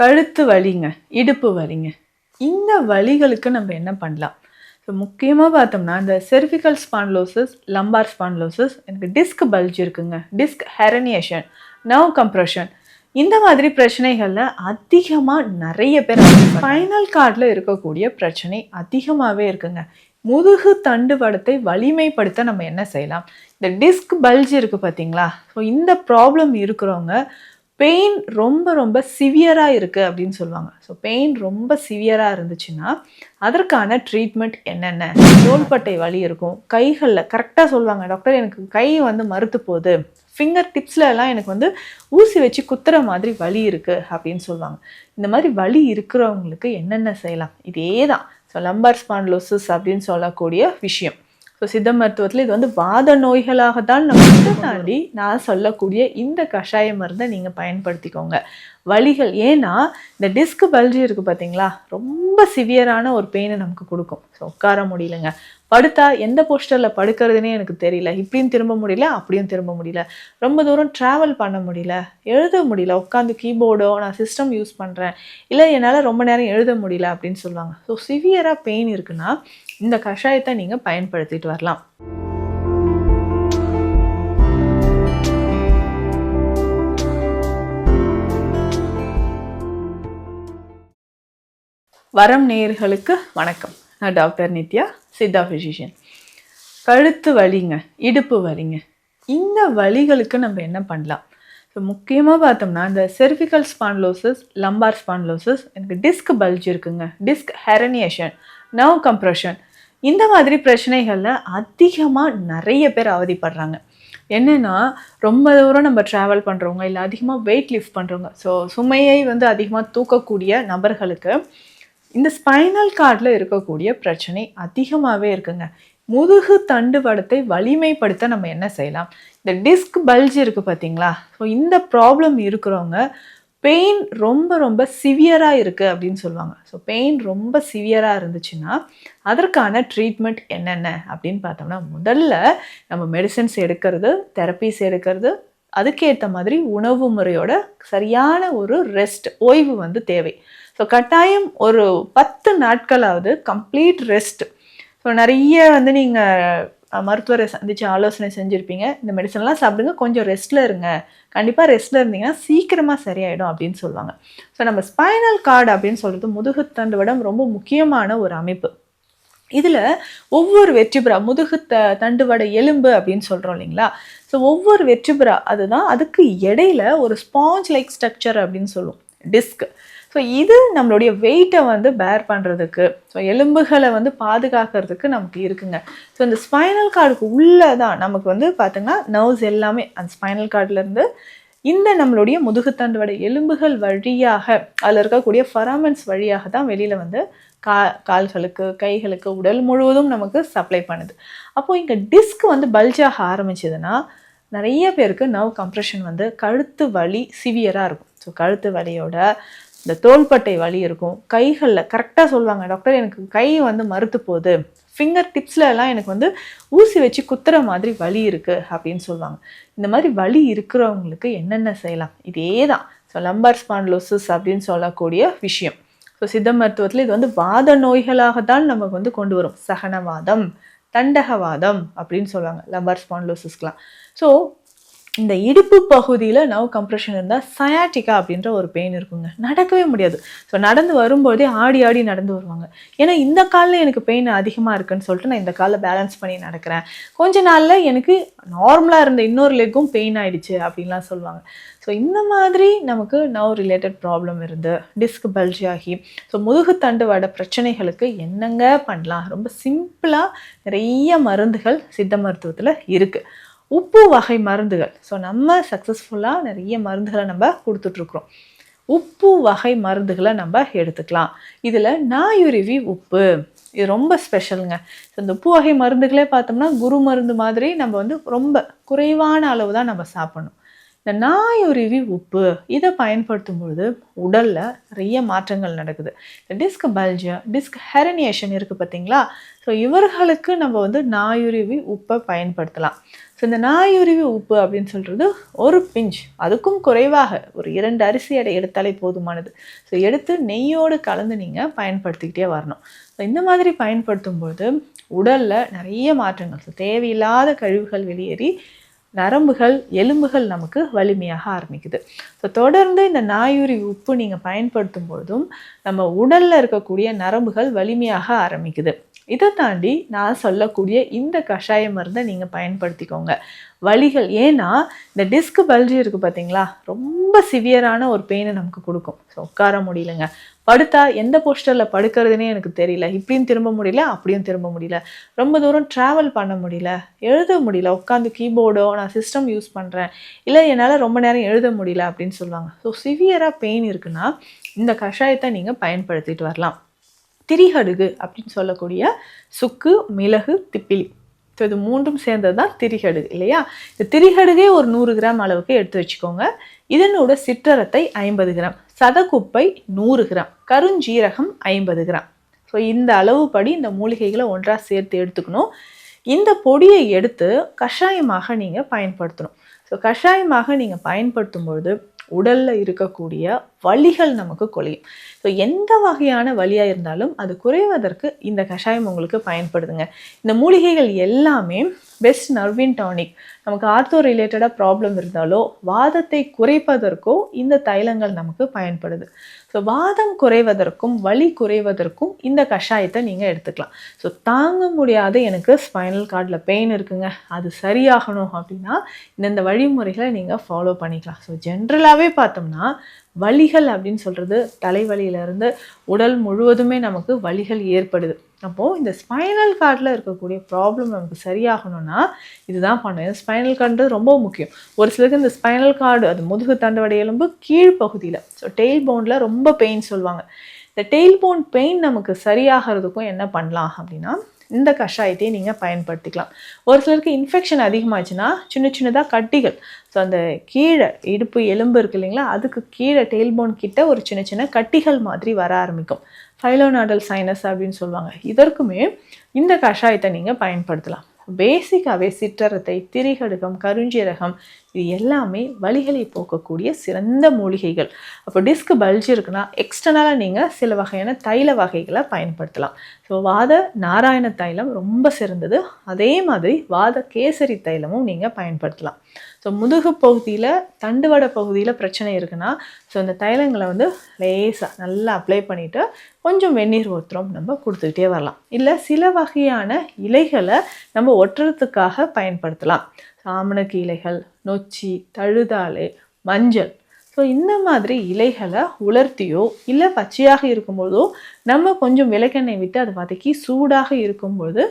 கழுத்து வலிங்க இடுப்பு வலிங்க. இந்த வலிகளுக்கு நம்ம என்ன பண்ணலாம்? ஸோ முக்கியமாக பார்த்தோம்னா இந்த செர்விக்கல் ஸ்பான்லோசஸ் லம்பார் ஸ்பான்லோசிஸ் எனக்கு டிஸ்க் பல்ஜ் இருக்குங்க. டிஸ்க் ஹெரனியேஷன் நர்வ் கம்ப்ரெஷன் இந்த மாதிரி பிரச்சனைகளில் அதிகமாக நிறைய பேர் ஃபைனல் கார்டில் இருக்கக்கூடிய பிரச்சனை அதிகமாகவே இருக்குங்க. முதுகு தண்டுவடத்தை வலிமைப்படுத்த நம்ம என்ன செய்யலாம்? இந்த டிஸ்க் பல்ஜ் இருக்குது பார்த்தீங்களா? ஸோ இந்த ப்ராப்ளம் இருக்கிறவங்க பெயின் ரொம்ப ரொம்ப சிவியராக இருக்குது அப்படின்னு சொல்லுவாங்க. ஸோ பெயின் ரொம்ப சிவியராக இருந்துச்சுன்னா அதற்கான ட்ரீட்மெண்ட் என்னென்ன? தோள்பட்டை வலி இருக்கும். கைகளில் கரெக்டாக சொல்லுவாங்க. டாக்டர் எனக்கு கை வந்து மறுத்து போகுது. ஃபிங்கர் டிப்ஸில் எல்லாம் எனக்கு வந்து ஊசி வச்சு குத்துற மாதிரி வலி இருக்குது அப்படின்னு சொல்லுவாங்க. இந்த மாதிரி வலி இருக்கிறவங்களுக்கு என்னென்ன செய்யலாம்? இதே தான் ஸோ லம்பார் ஸ்பான்லோசிஸ் அப்படின்னு சொல்லக்கூடிய விஷயம். ஸோ சித்த மருத்துவத்தில் இது வந்து வாத நோய்களாக தான் நம்ம தாண்டி நான் சொல்லக்கூடிய இந்த கஷாய மருந்தை நீங்கள் பயன்படுத்திக்கோங்க. வழிகள். ஏன்னா இந்த டிஸ்க் பல்ஜி இருக்குது பார்த்தீங்களா ரொம்ப சிவியரான ஒரு பெயினை நமக்கு கொடுக்கும். ஸோ உட்கார முடியலங்க. படுத்தா எந்த போஸ்டரில் படுக்கிறதுனே எனக்கு தெரியல. இப்படியும் திரும்ப முடியல அப்படியும் திரும்ப முடியல. ரொம்ப தூரம் ட்ராவல் பண்ண முடியல. எழுத முடியல. உட்காந்து கீபோர்டோ நான் சிஸ்டம் யூஸ் பண்ணுறேன் இல்லை என்னால் ரொம்ப நேரம் எழுத முடியல அப்படின்னு சொல்லுவாங்க. ஸோ சிவியராக பெயின் இருக்குன்னா இந்த கஷாயத்தை நீங்கள் பயன்படுத்திட்டு வரலாம். வரம் நேயர்களுக்கு வணக்கம். நான் டாக்டர் நித்யா சித்தா ஃபிசிஷியன் கழுத்து வலிங்க இடுப்பு வலிங்க. இந்த வலிகளுக்கு நம்ம என்ன பண்ணலாம்? ஸோ முக்கியமாக பார்த்தோம்னா இந்த செர்விக்கல் ஸ்பான்லோசஸ் லம்பார் ஸ்பான்லோசஸ் எனக்கு டிஸ்க் பல்ஜ் இருக்குங்க. டிஸ்க் ஹெரனியேஷன் நர்வ் கம்ப்ரெஷன் இந்த மாதிரி பிரச்சனைகளில் அதிகமாக நிறைய பேர் அவதிப்படுறாங்க. என்னென்னா ரொம்ப தூரம் நம்ம ட்ராவல் பண்ணுறவங்க இல்லை அதிகமாக வெயிட் லிஃப்ட் பண்ணுறவங்க ஸோ சுமையை வந்து அதிகமாக தூக்கக்கூடிய நபர்களுக்கு இந்த ஸ்பைனல் கார்டில் இருக்கக்கூடிய பிரச்சனை அதிகமாகவே இருக்குங்க. முதுகு தண்டுவடத்தை வலிமைப்படுத்த நம்ம என்ன செய்யலாம்? இந்த டிஸ்க் பல்ஜ் இருக்குது பார்த்தீங்களா ஸோ இந்த ப்ராப்ளம் இருக்கிறவங்க பெயின் ரொம்ப ரொம்ப சிவியராக இருக்குது அப்படின்னு சொல்லுவாங்க. ஸோ பெயின் ரொம்ப சிவியராக இருந்துச்சுன்னா அதற்கான ட்ரீட்மெண்ட் என்னென்ன அப்படின்னு பார்த்தோம்னா முதல்ல நம்ம மெடிசன்ஸ் எடுக்கிறது தெரப்பீஸ் எடுக்கிறது அதுக்கேற்ற மாதிரி உணவு முறையோட சரியான ஒரு ரெஸ்ட் ஓய்வு வந்து தேவை. ஸோ கட்டாயம் ஒரு பத்து நாட்களாவது கம்ப்ளீட் ரெஸ்ட் ஸோ நிறைய வந்து நீங்கள் மருத்துவரை சந்தித்து ஆலோசனை செஞ்சுருப்பீங்க. இந்த மெடிசன்லாம் சாப்பிடுங்க. கொஞ்சம் ரெஸ்ட்டில் இருங்க. கண்டிப்பாக ரெஸ்ட்டில் இருந்தீங்கன்னா சீக்கிரமாக சரியாயிடும் அப்படின்னு சொல்லுவாங்க. ஸோ நம்ம ஸ்பைனல் கார்டு அப்படின்னு சொல்கிறது முதுகுத்தண்டு விடம் ரொம்ப முக்கியமான ஒரு அமைப்பு. இதில் ஒவ்வொரு வெற்றிபுறா முதுகு த தண்டுவட எலும்பு அப்படின்னு சொல்கிறோம் இல்லைங்களா? ஸோ ஒவ்வொரு வெற்றிபுறா அதுதான் அதுக்கு இடையில ஒரு ஸ்பாஞ்ச் லைக் ஸ்ட்ரக்சர் அப்படின்னு சொல்லுவோம். டிஸ்க் ஸோ இது நம்மளுடைய வெயிட்டை வந்து பேர் பண்ணுறதுக்கு ஸோ எலும்புகளை வந்து பாதுகாக்கிறதுக்கு நமக்கு இருக்குங்க. ஸோ இந்த ஸ்பைனல் கார்டுக்கு உள்ளே தான் நமக்கு வந்து பார்த்திங்கன்னா நர்வ்ஸ் எல்லாமே அந்த ஸ்பைனல் கார்ட்லேருந்து இந்த நம்மளுடைய முதுகுத்தண்டுவடை எலும்புகள் வழியாக அதில் இருக்கக்கூடிய ஃபராமன்ஸ் வழியாக தான் வெளியில் வந்து கா கால்களுக்கு கைகளுக்கு உடல் முழுவதும் நமக்கு சப்ளை பண்ணுது. அப்போது இங்கே டிஸ்க் வந்து பல்ஜாக ஆரம்பிச்சதுன்னா நிறைய பேருக்கு நர்வ் கம்ப்ரெஷன் வந்து கழுத்து வலி சிவியராக இருக்கும். ஸோ கழுத்து வலியோட இந்த தோள்பட்டை வலி இருக்கும். கைகளில் கரெக்டாக சொல்லுவாங்க டாக்டர் எனக்கு கை வந்து மறுத்து போகுது. ஃபிங்கர் டிப்ஸில் எல்லாம் எனக்கு வந்து ஊசி வச்சு குத்துற மாதிரி வலி இருக்குது அப்படின்னு சொல்லுவாங்க. இந்த மாதிரி வலி இருக்கிறவங்களுக்கு என்னென்ன செய்யலாம்? இதே தான் ஸோ லம்பார் ஸ்பான்லோசிஸ் அப்படின்னு சொல்லக்கூடிய விஷயம். ஸோ சித்த மருத்துவத்தில் இது வந்து வாத நோய்களாக தான் நமக்கு வந்து கொண்டு வரும். சகனவாதம் தண்டகவாதம் அப்படின்னு சொல்லுவாங்க லம்பார் ஸ்பான்லோசிஸ்க்கெலாம் ஸோ இந்த இடுப்பு பகுதியில் நவ் கம்ப்ரெஷன் இருந்தால் சயாட்டிக்கா அப்படின்ற ஒரு பெயின் இருக்குங்க. நடக்கவே முடியாது. ஸோ நடந்து வரும்போதே ஆடி ஆடி நடந்து வருவாங்க. ஏன்னா இந்த காலில் எனக்கு பெயின் அதிகமாக இருக்குன்னு சொல்லிட்டு நான் இந்த காலில் பேலன்ஸ் பண்ணி நடக்கிறேன். கொஞ்ச நாளில் எனக்கு நார்மலாக இருந்த இன்னொரு லெக்கும் பெயின் ஆகிடுச்சு அப்படின்லாம் சொல்லுவாங்க. ஸோ இந்த மாதிரி நமக்கு நவ் ரிலேட்டட் ப்ராப்ளம் இருந்து டிஸ்க் பல்ஜி ஆகி ஸோ முதுகுத்தண்டு வட பிரச்சனைகளுக்கு என்னங்க பண்ணலாம்? ரொம்ப சிம்பிளாக நிறைய மருந்துகள் சித்த மருத்துவத்தில் இருக்குது உப்பு வகை மருந்துகள். ஸோ நம்ம சக்ஸஸ்ஃபுல்லாக நிறைய மருந்துகளை நம்ம கொடுத்துட்ருக்குறோம். உப்பு வகை மருந்துகளை நம்ம எடுத்துக்கலாம். இதில் நாயுருவி உப்பு. இது ரொம்ப ஸ்பெஷலுங்க ஸோ இந்த உப்பு வகை மருந்துகளே பார்த்தோம்னா குரு மருந்து மாதிரி நம்ம வந்து ரொம்ப குறைவான அளவு தான் நம்ம சாப்பிடணும். இந்த நாயுருவி உப்பு இதை பயன்படுத்தும் பொழுது உடலில் நிறைய மாற்றங்கள் நடக்குது. இந்த டிஸ்க் பல்ஜு டிஸ்க் ஹெரனியேஷன் இருக்குது பார்த்தீங்களா? ஸோ இவர்களுக்கு நம்ம வந்து நாயுருவி உப்பை பயன்படுத்தலாம். ஸோ இந்த நாயுருவி உப்பு அப்படின்னு சொல்கிறது ஒரு பிஞ்ச். அதுக்கும் குறைவாக ஒரு இரண்டு அரிசி எடை எடுத்தாலே போதுமானது. ஸோ எடுத்து நெய்யோடு கலந்து நீங்கள் பயன்படுத்திக்கிட்டே வரணும். ஸோ இந்த மாதிரி பயன்படுத்தும் பொழுது உடலில் நிறைய மாற்றங்கள். ஸோ தேவையில்லாத கழிவுகள் வெளியேறி நரம்புகள் எலும்புகள் நமக்கு வலிமையாக ஆரம்பிக்குது. ஸோ தொடர்ந்து இந்த நாயுரி உப்பு நீங்கள் பயன்படுத்தும் பொழுதும் நம்ம உடலில் இருக்கக்கூடிய நரம்புகள் வலிமையாக ஆரம்பிக்குது. இதை தாண்டி நான் சொல்லக்கூடிய இந்த கஷாய மருந்தை நீங்கள் பயன்படுத்திக்கோங்க. வழிகள் ஏன்னா இந்த டிஸ்க் பல்ஜி இருக்குது பார்த்தீங்களா ரொம்ப சிவியரான ஒரு பெயினை நமக்கு கொடுக்கும். ஸோ உட்கார முடியலங்க. படுத்தா எந்த போஸ்டரில் படுக்கிறதுனே எனக்கு தெரியல. இப்படியும் திரும்ப முடியல அப்படியும் திரும்ப முடியல. ரொம்ப தூரம் ட்ராவல் பண்ண முடியல. எழுத முடியல. உட்காந்து கீபோர்டோ நான் சிஸ்டம் யூஸ் பண்ணுறேன் இல்லை என்னால் ரொம்ப நேரம் எழுத முடியல அப்படின்னு சொல்லுவாங்க. ஸோ சிவியராக பெயின் இருக்குன்னா இந்த கஷாயத்தை நீங்கள் பயன்படுத்திட்டு வரலாம். திரிகடுகு அப்படின்னு சொல்லக்கூடிய சுக்கு மிளகு திப்பிலி. ஸோ இது மூன்றும் சேர்ந்தது தான் திரிகடுகு இல்லையா? இந்த திரிகடுகே ஒரு நூறு கிராம் அளவுக்கு எடுத்து வச்சுக்கோங்க. இதனோட சிற்றரத்தை ஐம்பது கிராம் சதக்குப்பை நூறு கிராம் கருஞ்சீரகம் ஐம்பது கிராம். ஸோ இந்த அளவுப்படி இந்த மூலிகைகளை ஒன்றாக சேர்த்து எடுத்துக்கணும். இந்த பொடியை எடுத்து கஷாயமாக நீங்கள் பயன்படுத்தணும். ஸோ கஷாயமாக நீங்கள் பயன்படுத்தும் பொழுது உடலில் இருக்கக்கூடிய வலிகள் நமக்கு குறையும் ஸோ எந்த வகையான வலியாக இருந்தாலும் அது குறைவதற்கு இந்த கஷாயம் உங்களுக்கு பயன்படுதுங்க. இந்த மூலிகைகள் எல்லாமே பெஸ்ட் நர்வின் டானிக் நமக்கு ஆர்த்தோ ரிலேட்டடாக ப்ராப்ளம் இருந்தாலோ வாதத்தை குறைப்பதற்கோ இந்த தைலங்கள் நமக்கு பயன்படுது. ஸோ வாதம் குறைவதற்கும் வலி குறைவதற்கும் இந்த கஷாயத்தை நீங்கள் எடுத்துக்கலாம். ஸோ தாங்க முடியாத எனக்கு ஸ்பைனல் கார்டில் பெயின் இருக்குங்க. அது சரியாகணும் அப்படின்னா இந்தந்த வழிமுறைகளை நீங்கள் ஃபாலோ பண்ணிக்கலாம். ஸோ ஜென்ரலாகவே பார்த்தோம்னா வலிகள் அப்படின்னு சொல்கிறது தலைவலியிலேருந்து உடல் முழுவதுமே நமக்கு வலிகள் ஏற்படுது. அப்போது இந்த ஸ்பைனல் கார்டில் இருக்கக்கூடிய ப்ராப்ளம் நமக்கு சரியாகணும்னா இதுதான் பண்ணணும். ஸ்பைனல் கார்டுன்றது ரொம்ப முக்கியம். ஒரு சிலருக்கு இந்த ஸ்பைனல் கார்டு அது முதுகு தண்டவடை எலும்பு கீழ்ப்பகுதியில் ஸோ டெய்ல் போனில் ரொம்ப பெயின் சொல்லுவாங்க. இந்த டெய்ல் போன் பெயின் நமக்கு சரியாகிறதுக்கும் என்ன பண்ணலாம் அப்படின்னா இந்த கஷாயத்தை நீங்கள் பயன்படுத்திக்கலாம். ஒரு சிலருக்கு இன்ஃபெக்ஷன் அதிகமாச்சுன்னா சின்ன சின்னதாக கட்டிகள். ஸோ அந்த கீழே இடுப்பு எலும்பு இருக்கு இல்லைங்களா அதுக்கு கீழே டெய்ல்போன் கிட்ட ஒரு சின்ன சின்ன கட்டிகள் மாதிரி வர ஆரம்பிக்கும். ஃபைலோநாடல் சைனஸ் அப்படின்னு சொல்லுவாங்க. இதற்குமே இந்த கஷாயத்தை நீங்கள் பயன்படுத்தலாம். பேசிக்காகவே சிற்றரத்தை திரிகடுகம் கருஞ்சீரகம் இது எல்லாமே வழிகளை போக்கக்கூடிய சிறந்த மூலிகைகள். அப்போ டிஸ்க் பல்ஜ் இருக்குன்னா எக்ஸ்டர்னலாக நீங்கள் சில வகையான தைல வகைகளை பயன்படுத்தலாம். ஸோ வாத நாராயண தைலம் ரொம்ப சிறந்தது. அதே மாதிரி வாத கேசரி தைலமும் நீங்கள் பயன்படுத்தலாம். ஸோ முதுகு பகுதியில் தண்டுவட பகுதியில் பிரச்சனை இருக்குன்னா ஸோ இந்த தைலங்களை வந்து லேசாக நல்லா அப்ளை பண்ணிவிட்டு கொஞ்சம் வெந்நீர் ஊற்றுறோம் நம்ம கொடுத்துக்கிட்டே வரலாம். இல்லை சில வகையான இலைகளை நம்ம ஒட்டுறதுக்காக பயன்படுத்தலாம். சாமணக்கு நொச்சி தழுதாலை மஞ்சள் ஸோ இந்த மாதிரி இலைகளை உலர்த்தியோ இல்லை பச்சையாக இருக்கும்போதோ நம்ம கொஞ்சம் விளக்கெண்ணெய் விட்டு அதை வதக்கி சூடாக இருக்கும்பொழுது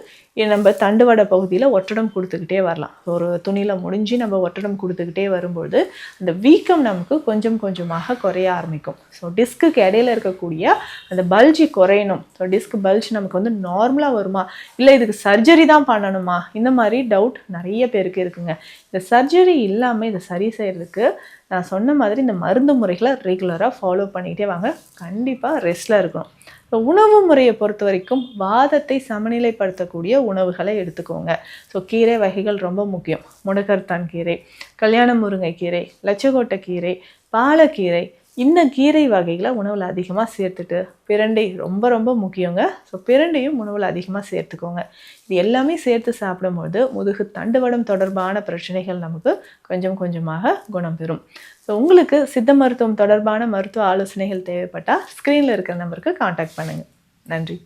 நம்ம தண்டுவடை பகுதியில் ஒட்டடம் கொடுத்துக்கிட்டே வரலாம். ஒரு துணியில் முடிஞ்சு நம்ம ஒட்டடம் கொடுத்துக்கிட்டே வரும்பொழுது அந்த வீக்கம் நமக்கு கொஞ்சம் கொஞ்சமாக குறைய ஆரம்பிக்கும். ஸோ டிஸ்க்குக்கு இடையில இருக்கக்கூடிய அந்த பல்ஜி குறையணும். ஸோ டிஸ்க் பல்ஜ் நமக்கு வந்து நார்மலாக வருமா? இல்லை இதுக்கு சர்ஜரி தான் பண்ணணுமா? இந்த மாதிரி டவுட் நிறைய பேருக்கு இருக்குங்க. இந்த சர்ஜரி இல்லாமல் இதை சரி செய்கிறதுக்கு நான் சொன்ன மாதிரி இந்த மருந்து முறைகளை ரெகுலராக ஃபாலோ பண்ணிகிட்டே வாங்க. கண்டிப்பாக ரெஸ்ட்டில் இருக்கணும். ஸோ உணவு முறையை பொறுத்த வரைக்கும் வாதத்தை சமநிலைப்படுத்தக்கூடிய உணவுகளை எடுத்துக்கோங்க. ஸோ கீரை வகைகள் ரொம்ப முக்கியம். முடக்கர்த்தான் கீரை கல்யாண முருங்கைக்கீரை லட்சக்கோட்டை கீரை பாலக்கீரை இந்த கீரை வகைகளை உணவில் அதிகமாக சேர்த்துட்டு பிரண்டை ரொம்ப ரொம்ப முக்கியங்க. ஸோ பிரண்டையும் உணவில் அதிகமாக சேர்த்துக்கோங்க. இது எல்லாமே சேர்த்து சாப்பிடும்போது முதுகு தண்டுவடம் தொடர்பான பிரச்சனைகள் நமக்கு கொஞ்சம் கொஞ்சமாக குணம் பெறும். ஸோ உங்களுக்கு சித்த மருத்துவம் தொடர்பான மருத்துவ ஆலோசனைகள் தேவைப்பட்டால் ஸ்க்ரீனில் இருக்கிற நம்பருக்கு காண்டாக்ட் பண்ணுங்கள் நன்றி.